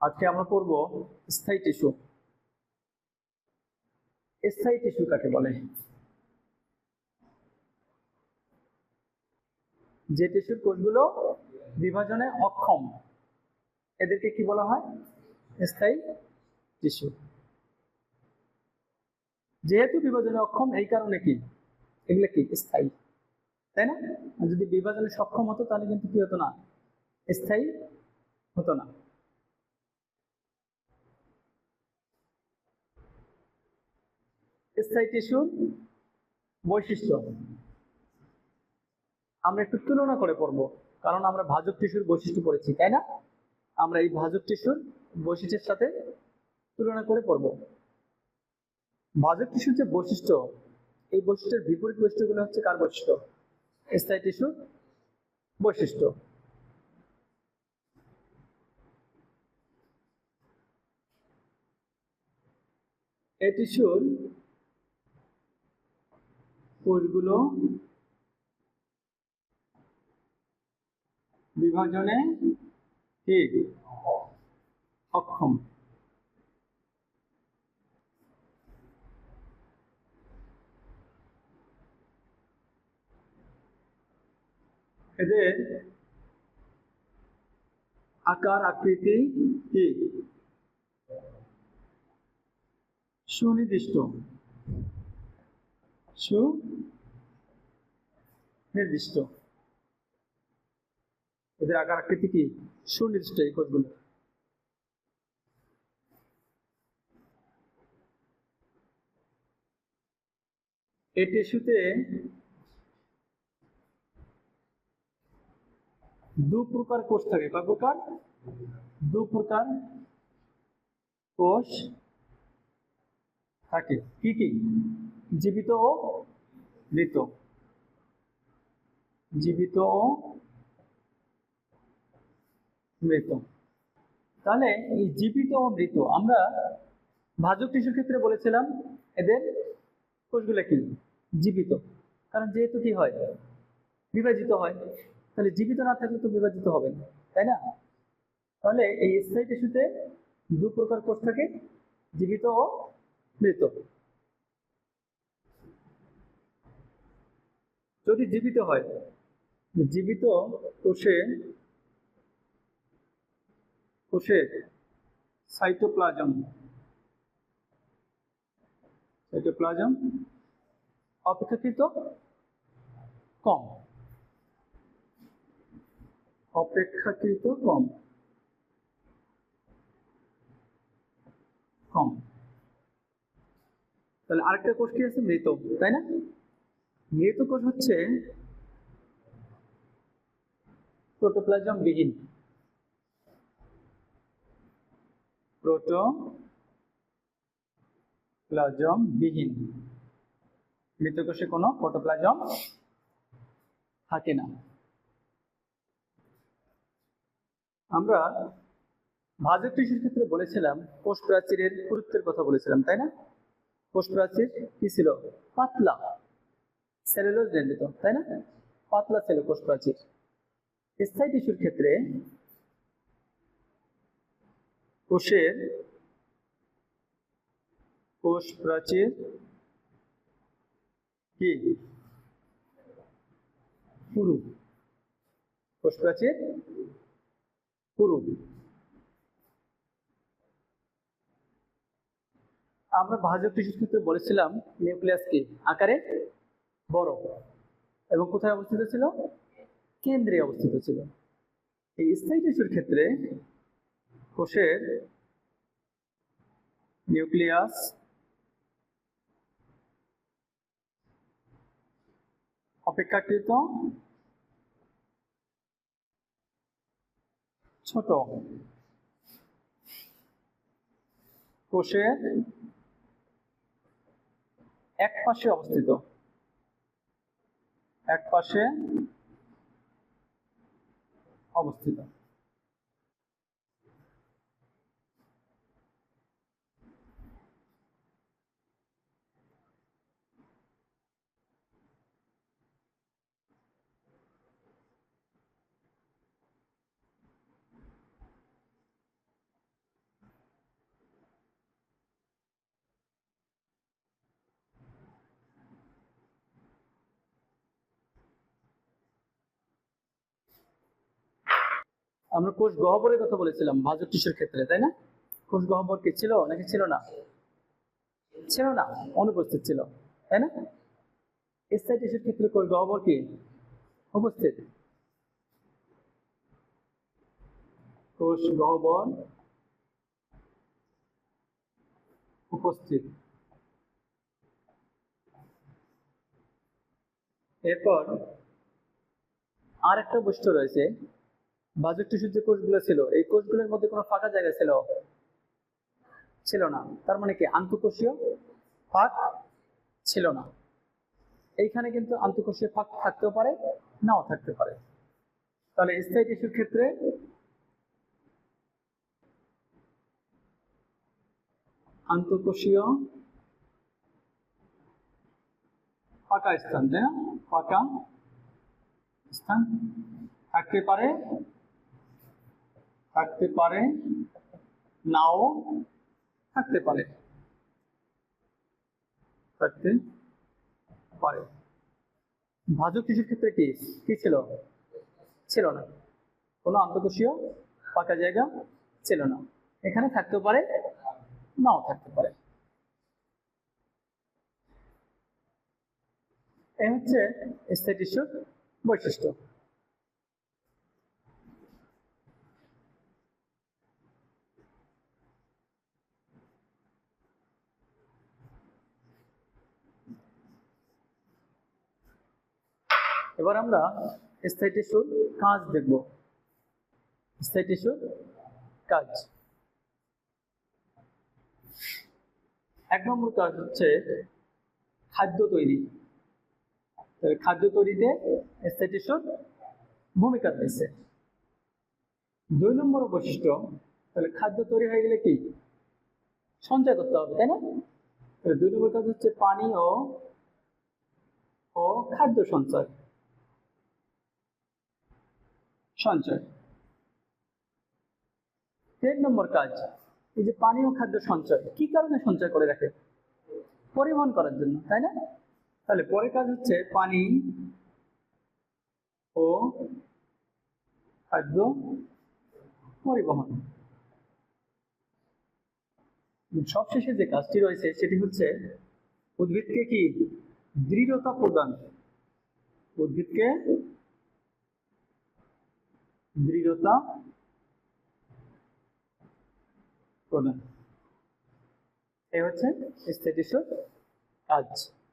আজকে আমরা পড়ব স্থায়ী টিস্যু। স্থায়ী টিস্যু কাকে বলে? যে টিস্যুর কোষগুলো বিভাজনে অক্ষম, এদেরকে কি বলা হয়? স্থায়ী টিস্যু। যেহেতু বিভাজনে অক্ষম, এই কারণে কি? এগুলো কি? স্থায়ী। তাই না? যদি বিভাজনে সক্ষম হতো, তাহলে কিন্তু কি হতো না? স্থায়ী হতো না। স্থায়ী টিস্যুর বৈশিষ্ট্য। আমরা একটু তুলনা করে পড়ব, কারণ আমরা ভাজক টিস্যুর বৈশিষ্ট্য পড়েছি, তাই না? আমরা এই ভাজক টিস্যুর বৈশিষ্ট্যের সাথে তুলনা করে পড়ব। ভাজক টিস্যুর যে বৈশিষ্ট্য, এই বৈশিষ্ট্যের বিপরীত বৈশিষ্ট্যগুলো হচ্ছে কার বৈশিষ্ট্য? স্থায়ী টিস্যুর বৈশিষ্ট্য। এই টিস্যুর কোষগুলো বিভাজনে কি? অক্ষম। এদের আকার আকৃতি কি? সুনির্দিষ্ট। সুনির্দিষ্ট এদের আকার আকৃতি কি? সুনির্দিষ্ট এই কোষগুলো। এই টিস্যুতে দু প্রকার কোষ থাকে। কয় প্রকার? দু প্রকার কোষ থাকে। কি কি? জীবিত ও মৃত। জীবিত ও মৃত। তাহলে এই জীবিত ও মৃত, আমরা ভাজক টিস্যুর ক্ষেত্রে বলেছিলাম, এদের কোষগুলো কি? জীবিত। কারণ যেহেতু কি হয়? বিভাজিত হয়। তাহলে জীবিত না থাকলে তো বিভাজিত হবে না, তাই না? তাহলে এই স্থায়ী টিস্যুতে দু প্রকার কোষ থাকে, জীবিত ও মৃত। যদি জীবিত হয়, জীবিত কোষে কোষের সাইটোপ্লাজম সাইটোপ্লাজম অপেক্ষাকৃত কম। অপেক্ষাকৃত কম। কম। তাহলে আরেকটা কোষ কি আছে? মৃত, তাই না? মৃত কোষ হচ্ছে প্রোটোপ্লাজম বিহীন প্রোটোপ্লাজম বিহীন মৃত কোষে কোনো প্রোটোপ্লাজম থাকে না। আমরা ভাজক টিস্যুর ক্ষেত্রে বলেছিলাম কোষ প্রাচীরের গুরুত্বের কথা বলেছিলাম তাই না? কোষ প্রাচীর কি ছিল? পাতলা। সেলুলোজ নির্মিত তাই না? পাতলা ছিল কোষ প্রাচীর। স্থায়ী টিস্যুর ক্ষেত্রে কোষের কোষ প্রাচীর কি? পুরু। কোষ প্রাচীর পুরু। আমরা ভাজক টিস্যুর ক্ষেত্রে বলেছিলাম নিউক্লিয়াস কি? আকারে বড়। এবং কোথায় অবস্থিত ছিল? কেন্দ্রে অবস্থিত ছিল। এই স্থায়ী টিস্যুর ক্ষেত্রে কোষের নিউক্লিয়াস অপেক্ষাকৃত ছোট কোষের এক পাশে অবস্থিত। এক পাশে অবস্থিত। আমরা কোষ গহ্বরের কথা বলেছিলাম ভাজক টিস্যুর ক্ষেত্রে, তাই না? কোষ গহ্বর কি ছিল? নাকি ছিল না। ছিল না, অনুপস্থিত ছিল, তাই না? স্থায়ী টিস্যুর ক্ষেত্রে কোষ গহ্বর কি? উপস্থিত। কোষ গহ্বর উপস্থিত। এরপর আর একটা বৈশিষ্ট্য রয়েছে। বাজক টিস্যুর যে কোষগুলো ছিল, এই কোষগুলোর মধ্যে কোনো ফাঁকা জায়গা ছিল? ছিল না। তার মানে কি? আন্তঃকোষীয় ফাঁক ছিল না। এইখানে কিন্তু আন্তঃকোষীয় ফাঁক থাকতেও পারে, নাও থাকতে পারে। তাহলে স্থায়ী টিস্যুর ক্ষেত্রে আন্তঃকোষীয় ফাঁকা স্থান, তাই না? ফাঁকা স্থান থাকতে পারে। থাকতে পারে, নাও থাকতে পারে। থাকতে পারে। ভাজক টিস্যুর ক্ষেত্রে কি? কি ছিল? ছিল না। কোনো আন্তঃকোষীয় ফাঁকা জায়গা ছিল না। এখানে থাকতেও পারে, নাও থাকতে পারে। এই হচ্ছে স্থায়ী বৈশিষ্ট্য। এবার আমরা স্থায়ী টিস্যুর কাজ দেখব। স্থায়ী টিস্যুর কাজ। এক নম্বর কাজ হচ্ছে খাদ্য তৈরি। খাদ্য তৈরিতে স্থায়ী টিস্যুর ভূমিকা রয়েছে। দুই নম্বর বৈশিষ্ট্য, তাহলে খাদ্য তৈরি হয়ে গেলে কি? সঞ্চয় করতে হবে, তাই না? দুই নম্বর কাজ হচ্ছে পানি ও ও খাদ্য সঞ্চয়। সঞ্চয়। তিন নম্বর কাজ, এই যে পানি ও খাদ্য সঞ্চয়, কি কারণে সঞ্চয় করে রাখে? পরিবহন করার জন্য, তাই না? তাহলে পরের কাজ হচ্ছে পানি ও খাদ্য পরিবহন। সবশেষে যে কাজটি রয়েছে, সেটি হচ্ছে উদ্ভিদকে কি? দৃঢ়তা প্রদান। উদ্ভিদকে দৃঢ়তা। প্রদান এ হচ্ছে স্থিতিশীল কাজ।